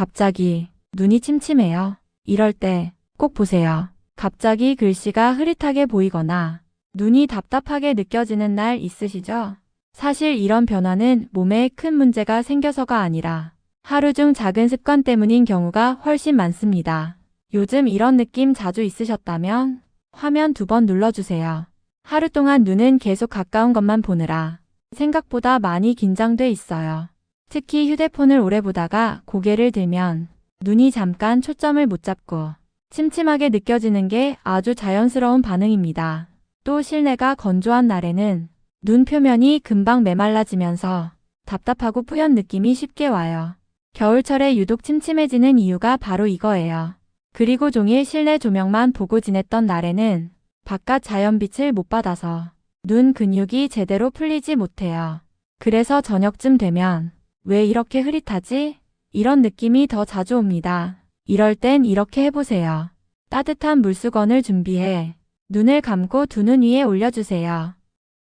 갑자기 눈이 침침해요. 이럴 때 꼭 보세요. 갑자기 글씨가 흐릿하게 보이거나 눈이 답답하게 느껴지는 날 있으시죠? 사실 이런 변화는 몸에 큰 문제가 생겨서가 아니라 하루 중 작은 습관 때문인 경우가 훨씬 많습니다. 요즘 이런 느낌 자주 있으셨다면 화면 두 번 눌러주세요. 하루 동안 눈은 계속 가까운 것만 보느라 생각보다 많이 긴장돼 있어요. 특히 휴대폰을 오래 보다가 고개를 들면 눈이 잠깐 초점을 못 잡고 침침하게 느껴지는 게 아주 자연스러운 반응입니다. 또 실내가 건조한 날에는 눈 표면이 금방 메말라지면서 답답하고 뿌연 느낌이 쉽게 와요. 겨울철에 유독 침침해지는 이유가 바로 이거예요. 그리고 종일 실내 조명만 보고 지냈던 날에는 바깥 자연빛을 못 받아서 눈 근육이 제대로 풀리지 못해요. 그래서 저녁쯤 되면 왜 이렇게 흐릿하지? 이런 느낌이 더 자주 옵니다. 이럴 땐 이렇게 해보세요. 따뜻한 물수건을 준비해 눈을 감고 두 눈 위에 올려주세요.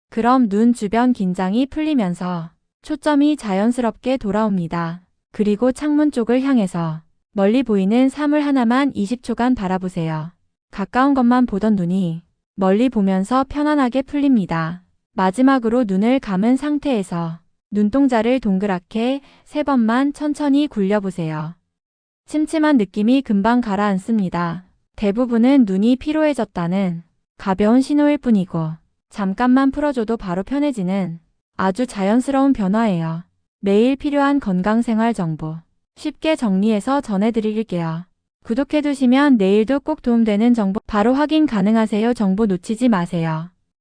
그럼 눈 주변 긴장이 풀리면서 초점이 자연스럽게 돌아옵니다. 그리고 창문 쪽을 향해서 멀리 보이는 사물 하나만 20초간 바라보세요. 가까운 것만 보던 눈이 멀리 보면서 편안하게 풀립니다. 마지막으로 눈을 감은 상태에서 눈동자를 동그랗게 세 번만 천천히 굴려보세요. 침침한 느낌이 금방 가라앉습니다. 대부분은 눈이 피로해졌다는 가벼운 신호일 뿐이고 잠깐만 풀어줘도 바로 편해지는 아주 자연스러운 변화예요. 매일 필요한 건강생활 정보 쉽게 정리해서 전해드릴게요. 구독해두시면 내일도 꼭 도움되는 정보 바로 확인 가능하세요. 정보 놓치지 마세요.